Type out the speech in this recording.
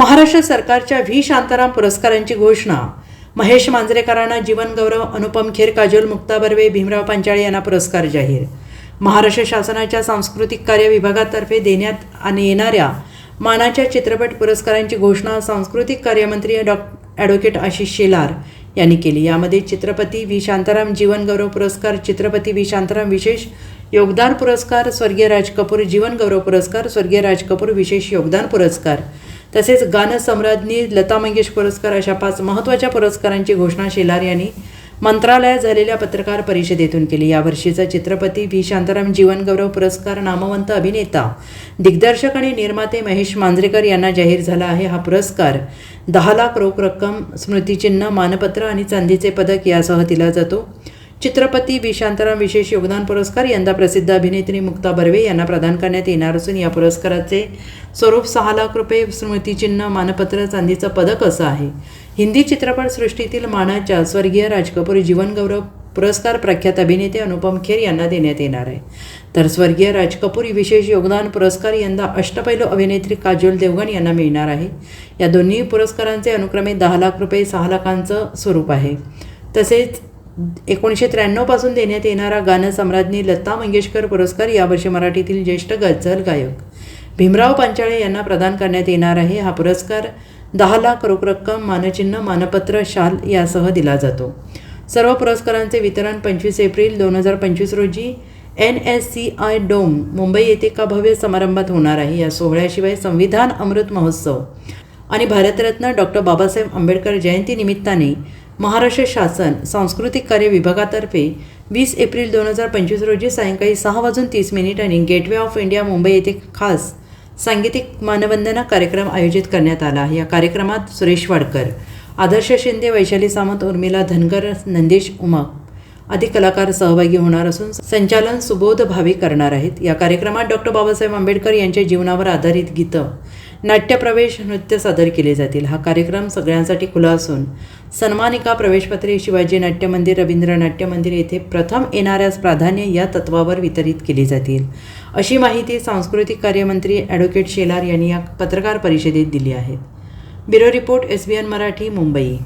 महाराष्ट्र सरकारच्या व्ही शांताराम पुरस्कारांची घोषणा. महेश मांजरेकरांना जीवनगौरव अनुपम खेर काजोल मुक्ता बर्वे भीमराव पांचाळे यांना पुरस्कार जाहीर. महाराष्ट्र शासनाच्या सांस्कृतिक कार्य विभागातर्फे देण्यात आणि येणाऱ्या मानाच्या चित्रपट पुरस्कारांची घोषणा सांस्कृतिक कार्यमंत्री डॉ. ॲडव्होकेट आशिष शेलार यांनी केली. यामध्ये चित्रपती व्ही शांताराम जीवनगौरव पुरस्कार चित्रपती व्ही शांताराम विशेष योगदान पुरस्कार स्वर्गीय राज कपूर जीवनगौरव पुरस्कार स्वर्गीय राज कपूर विशेष योगदान पुरस्कार तसेच गानसम्राज्ञी लता मंगेश पुरस्कार अशा पाच महत्त्वाच्या पुरस्कारांची घोषणा शेलार यांनी मंत्रालयात झालेल्या पत्रकार परिषदेतून केली. यावर्षीचा चित्रपती व्ही. शांताराम जीवनगौरव पुरस्कार नामवंत अभिनेता दिग्दर्शक आणि निर्माते महेश मांजरेकर यांना जाहीर झाला आहे. हा पुरस्कार दहा लाख रोख रक्कम स्मृतिचिन्ह मानपत्र आणि चांदीचे पदक यासह दिला जातो. चित्रपती विशांतराम विशेष योगदान पुरस्कार यंदा प्रसिद्ध अभिनेत्री मुक्ता बर्वे यांना प्रदान करण्यात येणार असून या पुरस्काराचे स्वरूप सहा लाख रुपये स्मृतिचिन्ह मानपत्र चांदीचं पदक असं आहे. हिंदी चित्रपटसृष्टीतील मानाच्या स्वर्गीय राज कपूर जीवनगौरव पुरस्कार प्रख्यात अभिनेते अनुपम खेर यांना देण्यात येणार आहे. तर स्वर्गीय राज कपूर विशेष योगदान पुरस्कार यंदा अष्टपैलू अभिनेत्री काजोल देवगण यांना मिळणार आहे. या दोन्ही पुरस्कारांचे अनुक्रमे दहा लाख रुपये सहा लाखांचं स्वरूप आहे. तसेच एकोणीसशे त्र्याण्णवपासून देण्यात येणारा गाणं सम्राज्ञी लता मंगेशकर पुरस्कार यावर्षी मराठीतील ज्येष्ठ गझल गायक. भीमराव पांचाळे यांना प्रदान करण्यात येणार आहे हा पुरस्कार. दहा लाख रोख रक्कम मानचिन्ह मानपत्र शाल यासह दिला जातो. सर्व पुरस्कारांचे वितरण पंचवीस एप्रिल दोन हजार पंचवीस रोजी N S C I dome Mumbai येथे एका भव्य समारंभात होणार आहे. या सोहळ्याशिवाय संविधान अमृत महोत्सव आणि भारतरत्न डॉक्टर बाबासाहेब आंबेडकर जयंतीनिमित्ताने महाराष्ट्र शासन सांस्कृतिक कार्य विभागातर्फे वीस एप्रिल दोन हजार पंचवीस रोजी सायंकाळी सहा वाजून तीस मिनिटांनी गेटवे ऑफ इंडिया मुंबई येथे खास सांगीतिक मानवंदना कार्यक्रम आयोजित करण्यात आला. या कार्यक्रमात सुरेश वाडकर आदर्श शिंदे वैशाली सामंत उर्मिला धनगर नंदेश उमा आदी कलाकार सहभागी होणार असून संचालन सुबोध भावी करणार आहेत. या कार्यक्रमात डॉक्टर बाबासाहेब आंबेडकर यांच्या जीवनावर आधारित गीतं नाट्यप्रवेश नृत्य सादर केले जातील. हा कार्यक्रम सगळ्यांसाठी खुला असून सन्मानिका प्रवेशपत्रे शिवाजी नाट्य मंदिर रवींद्र नाट्य मंदिर येथे प्रथम येणाऱ्यास प्राधान्य या तत्वावर वितरित केली जातील. अशी माहिती सांस्कृतिक कार्यमंत्री ॲडव्होकेट शेलार यांनी या पत्रकार परिषदेत दिली आहे. Bureau report S B N Marathi Mumbai.